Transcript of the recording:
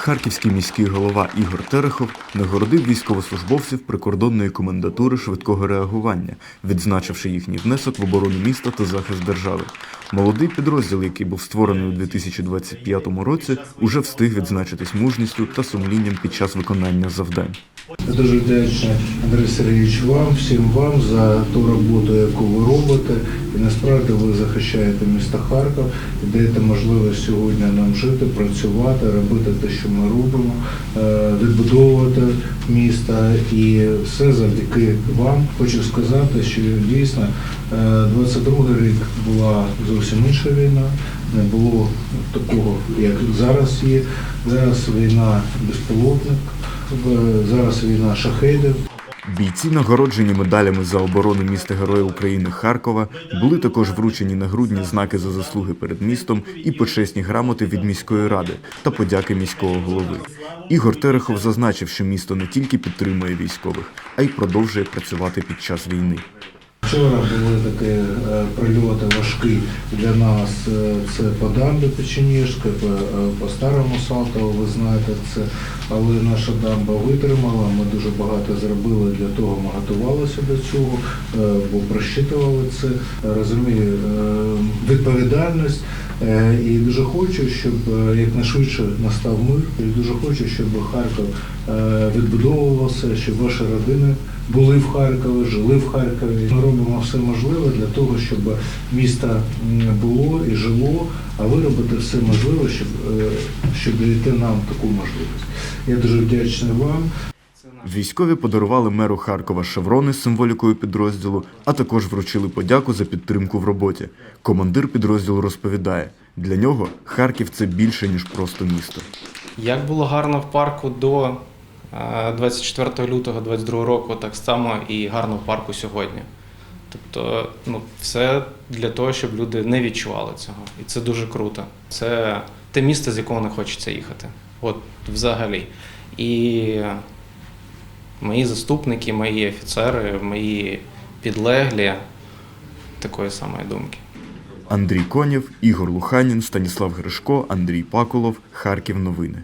Харківський міський голова Ігор Терехов нагородив військовослужбовців прикордонної комендатури швидкого реагування, відзначивши їхній внесок в оборону міста та захист держави. Молодий підрозділ, який був створений у 2025 році, уже встиг відзначитись мужністю та сумлінням під час виконання завдань. Дуже вдячний, Андрій Сергійович, вам, всім вам за ту роботу, яку ви робите. І насправді ви захищаєте місто Харків і даєте можливість сьогодні нам жити, працювати, робити те, що ми робимо, е, відбудовувати місто. І все завдяки вам. Хочу сказати, що дійсно е, 22 рік була зовсім інша війна. Не було такого, як зараз є. Зараз війна безпілотник. Зараз війна шахедів. Бійці, нагороджені медалями за оборону міста Героя України Харкова, були також вручені нагрудні знаки за заслуги перед містом і почесні грамоти від міської ради та подяки міського голови. Ігор Терехов зазначив, що місто не тільки підтримує військових, а й продовжує працювати під час війни. Вчора були такі е, прильоти важкі для нас. Е, Це по дамбі Печеніжська, по, е, старому Салтову, ви знаєте це. Але наша дамба витримала. Ми дуже багато зробили для того, ми готувалися до цього, бо просчитували це. Розумію відповідальність. Е, І дуже хочу, щоб е, якнайшвидше настав мир. І дуже хочу, щоб Харків е, відбудовувався, щоб ваші родини були в Харкові, жили в Харкові. Ми робимо все можливе для того, щоб місто було і жило, а ви робите все можливе, щоб, щоб дати нам таку можливість. Я дуже вдячний вам. Військові подарували меру Харкова шеврони з символікою підрозділу, а також вручили подяку за підтримку в роботі. Командир підрозділу розповідає, для нього Харків це більше ніж просто місто. Як було гарно в парку до е, 24 лютого 22 року, так само і гарно в парку сьогодні. Тобто, ну, все для того, щоб люди не відчували цього. І це дуже круто. Це те місце, з якого не хочеться їхати. От взагалі. І мої заступники, мої офіцери, мої підлеглі такої самої думки. Андрій Конєв, Ігор Луханін, Станіслав Гришко, Андрій Паколов, Харків. Новини.